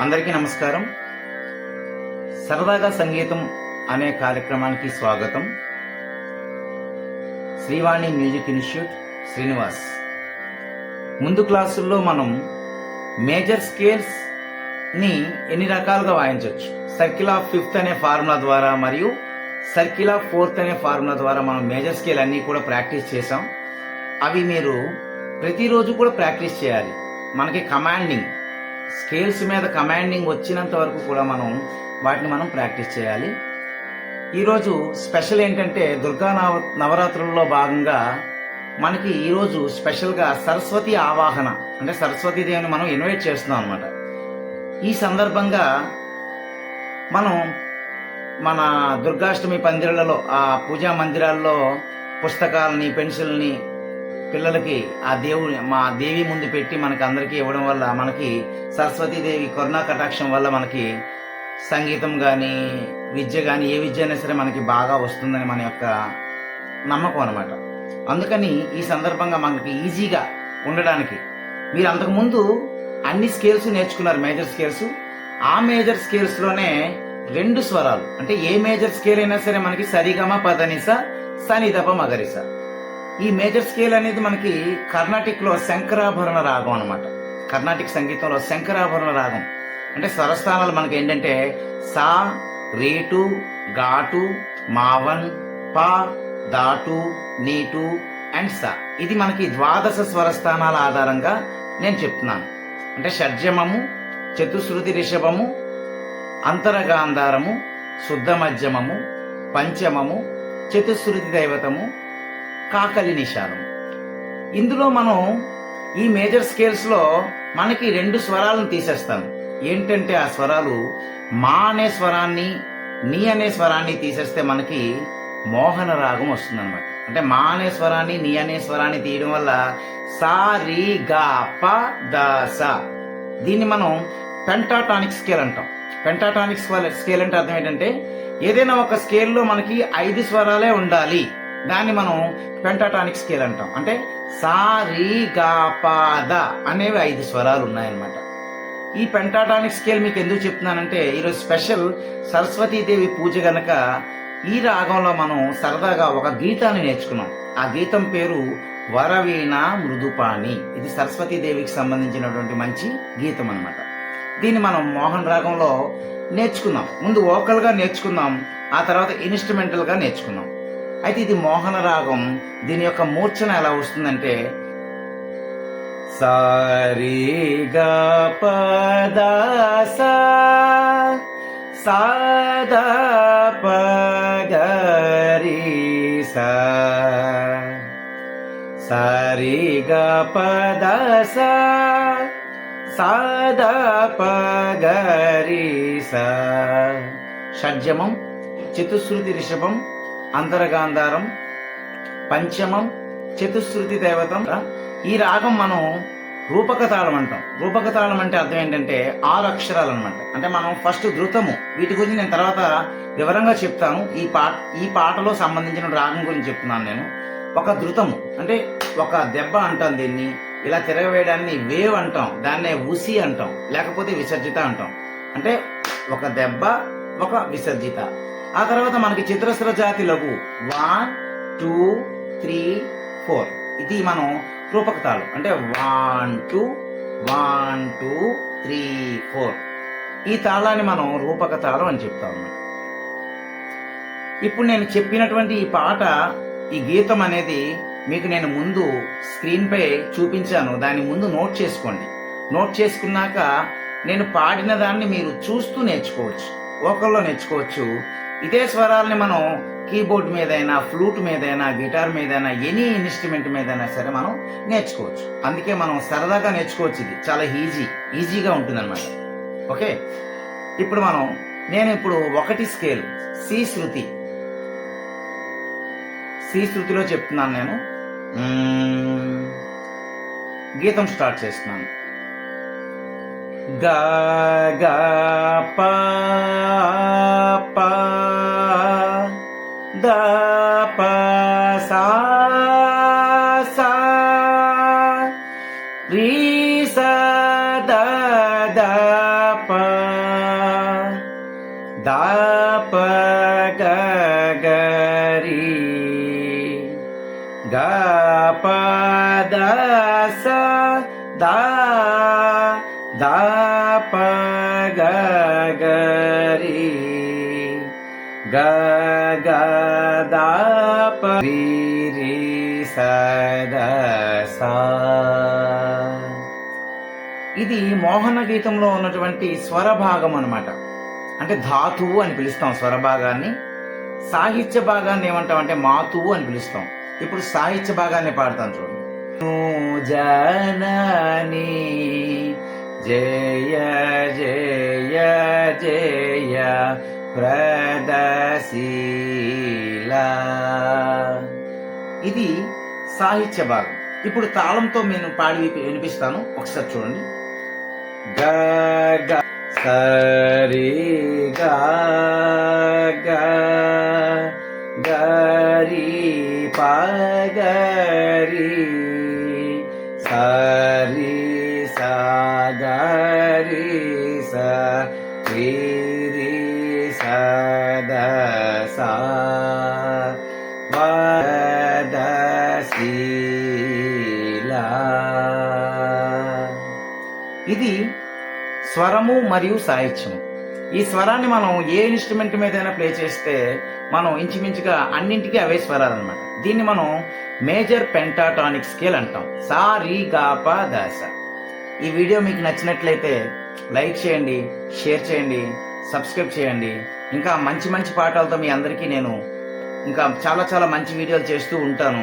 అందరికీ నమస్కారం. సరదాగా సంగీతం అనే కార్యక్రమానికి స్వాగతం. Srivani music institute Srinivas. ముందు క్లాసుల్లో మనం మేజర్ స్కేల్స్ని ఎన్ని రకాలుగా వాయించవచ్చు సర్కిల్ ఆఫ్ ఫిఫ్త్ అనే ఫార్ములా ద్వారా మరియు సర్కిల్ ఆఫ్ ఫోర్త్ అనే ఫార్ములా ద్వారా మనం మేజర్ స్కేల్ అన్ని కూడా ప్రాక్టీస్ చేసాం అవి మీరు ప్రతిరోజు కూడా ప్రాక్టీస్ చేయాలి. మనకి కమాండింగ్ స్కేల్స్ మీద కమాండింగ్ వచ్చినంత వరకు కూడా మనం వాటిని మనం ప్రాక్టీస్ చేయాలి. ఈరోజు స్పెషల్ ఏంటంటే దుర్గా నవ నవరాత్రుల్లో భాగంగా మనకి ఈరోజు స్పెషల్గా సరస్వతి ఆవాహన అంటే సరస్వతి దేవిని మనం ఇన్వైట్ చేస్తున్నాం అనమాట ఈ సందర్భంగా మనం మన దుర్గాష్టమి పందిరలలో ఆ పూజా మందిరాల్లో పుస్తకాలని పెన్సిల్ని పిల్లలకి ఆ దేవుని మా దేవి ముందు పెట్టి మనకి అందరికీ ఇవ్వడం వల్ల మనకి సరస్వతీదేవి కరుణా కటాక్షం వల్ల మనకి సంగీతం కానీ విద్య కానీ ఏ విద్య అయినా సరే మనకి బాగా వస్తుందని మన యొక్క నమ్మకం అనమాట అందుకని ఈ సందర్భంగా మనకి ఈజీగా ఉండడానికి మీరు అంతకుముందు అన్ని స్కేల్స్ నేర్చుకున్నారు మేజర్ స్కేల్స్. ఆ మేజర్ స్కేల్స్లోనే రెండు స్వరాలు అంటే ఏ మేజర్ స్కేల్ అయినా సరే మనకి సరిగమ పదనిస సనిదప మగరిస ఈ మేజర్ స్కేల్ అనేది మనకి కర్ణాటిక్లో శంకరాభరణ రాగం అనమాట కర్ణాటిక్ సంగీతంలో శంకరాభరణ రాగం. అంటే స్వరస్థానాలు మనకి ఏంటంటే సా రేటు ఘాటు మావన్ పా దాటు నీటు అండ్ సా. ఇది మనకి ద్వాదశ స్వరస్థానాల ఆధారంగా నేను చెప్తున్నాను. అంటే షడ్జమము చతుశ్రుతి రిషభము అంతరగాంధారము శుద్ధ మధ్యమము పంచమము చతుశ్రుతి దైవతము కాకలి నిషాదం ఇందులో మనం ఈ మేజర్ స్కేల్స్లో మనకి రెండు స్వరాలను తీసేస్తాం. ఏంటంటే ఆ స్వరాలు మా అనే స్వరాన్ని నీ అనే స్వరాన్ని తీసేస్తే మనకి మోహన రాగం వస్తుందన్నమాట. అంటే మా అనే స్వరాన్ని నీ అనే స్వరాన్ని తీయడం వల్ల సా రి గా ప ద దీన్ని మనం పెంటాటానిక్ స్కేల్ అంటాం. పెంటాటానిక్ స్కేల్ అంటే అర్థం ఏంటంటే ఏదైనా ఒక స్కేల్లో మనకి ఐదు స్వరాలే ఉండాలి. దాన్ని మనం పెంటాటానిక్ స్కేల్ అంటాం. అంటే సా రి ద అనేవి ఐదు స్వరాలు ఉన్నాయన్నమాట. ఈ పెంటాటానిక్ స్కేల్ మీకు ఎందుకు చెప్తున్నానంటే ఈరోజు స్పెషల్ సరస్వతీదేవి పూజ గనక ఈ రాగంలో మనం సరదాగా ఒక గీతాన్ని నేర్చుకున్నాం. ఆ గీతం పేరు వరవీణ మృదుపాణి. ఇది సరస్వతీదేవికి సంబంధించినటువంటి మంచి గీతం అన్నమాట. దీన్ని మనం మోహన్ రాగంలో నేర్చుకుందాం ముందు వోకల్గా నేర్చుకుందాం ఆ తర్వాత ఇన్స్ట్రుమెంటల్గా నేర్చుకుందాం అయితే ఇది మోహన రాగం. దీని యొక్క మూర్ఛన ఎలా వస్తుందంటే సారీగా పద సాదా పగరి సారీగా పద సాద పగరి షడ్జమం చతుశ్రుతి రిషభం అంతరగాంధారం పంచమం చతుశ్రుతి దేవతం. ఈ రాగం మనం రూపక తాళం అంటాం. రూపక తాళం అంటే అర్థం ఏంటంటే ఆరు అక్షరాలు అనమాట అంటే మనం ఫస్ట్ ధృతము వీటి గురించి నేను తర్వాత వివరంగా చెప్తాను. ఈ పాట ఈ పాటలో సంబంధించిన రాగం గురించి చెప్తున్నాను నేను. ఒక ధృతము అంటే ఒక దెబ్బ అంటాం దీన్ని. ఇలా తిరగవేయడాన్ని వేవ్ అంటాం. దాన్నే ఉసి అంటాం. లేకపోతే విసర్జిత అంటాం. అంటే ఒక దెబ్బ ఒక విసర్జిత. ఆ తర్వాత మనకి చిత్రస్ర జాతి లఘు. వన్ టూ త్రీ ఫోర్ ఇది మనం రూపకతాలు. అంటే one two one two three four ఈ తాళాన్ని మనం రూపక తాళం అని చెప్తా. ఉన్నాం ఇప్పుడు నేను చెప్పినటువంటి ఈ పాట ఈ గీతం అనేది మీకు నేను ముందు స్క్రీన్ పై చూపించాను. దాని ముందు నోట్ చేసుకోండి. నోట్ చేసుకున్నాక నేను పాడిన దాన్ని మీరు చూస్తూ నేర్చుకోవచ్చు. ఓకల్లో నేర్చుకోవచ్చు. ఇదే స్వరాలని మనం కీబోర్డ్ మీదైనా ఫ్లూట్ మీదైనా గిటార్ మీదైనా ఎనీ ఇన్స్ట్రుమెంట్ మీదైనా సరే మనం నేర్చుకోవచ్చు. అందుకే మనం సరదాగా నేర్చుకోవచ్చు ఇది. చాలా ఈజీ ఈజీగా ఉంటుంది ఓకే? ఇప్పుడు మనం నేను ఇప్పుడు ఒకటి స్కేల్ సి శృతి. సి శృతిలో చెప్తున్నాను నేను. గీతం స్టార్ట్ చేస్తున్నాను. గా గా పా పా ద ప సా సా రీ స ద ద ప దాప గరి గప దస దా దాప గరి గ గ దాప రి రి సద సా ఇది మోహన గీతంలో ఉన్నటువంటి స్వర భాగం అన్నమాట. అంటే ధాతువు అని పిలుస్తాం స్వర భాగాన్ని సాహిత్య భాగాన్ని ఏమంటాం అంటే మాతువు అని పిలుస్తాం. ఇప్పుడు సాహిత్య భాగాన్ని పాడతాం చూడండి. జనని జయ జయ జయ ప్రదశీల. ఇది సాహిత్య భాగం. ఇప్పుడు తాళంతో నేను పాడి వినిపిస్తాను. ఒకసారి చూడండి. గ గ సరి గ గరి ప ఇది స్వరము మరియు సాహిత్యము. ఈ స్వరాన్ని మనం ఏ ఇన్స్ట్రుమెంట్ మీదైనా ప్లే చేస్తే మనం ఇంచుమించుగా అన్నింటికీ అవే స్వరాలు అనమాట దీన్ని మనం మేజర్ పెంటాటానిక్ స్కేల్ అంటాం. సా రీ గా దాస ఈ వీడియో మీకు నచ్చినట్లయితే లైక్ చేయండి షేర్ చేయండి సబ్స్క్రైబ్ చేయండి. ఇంకా మంచి మంచి పాఠాలతో మీ అందరికీ నేను ఇంకా చాలా చాలా మంచి వీడియోలు చేస్తూ ఉంటాను.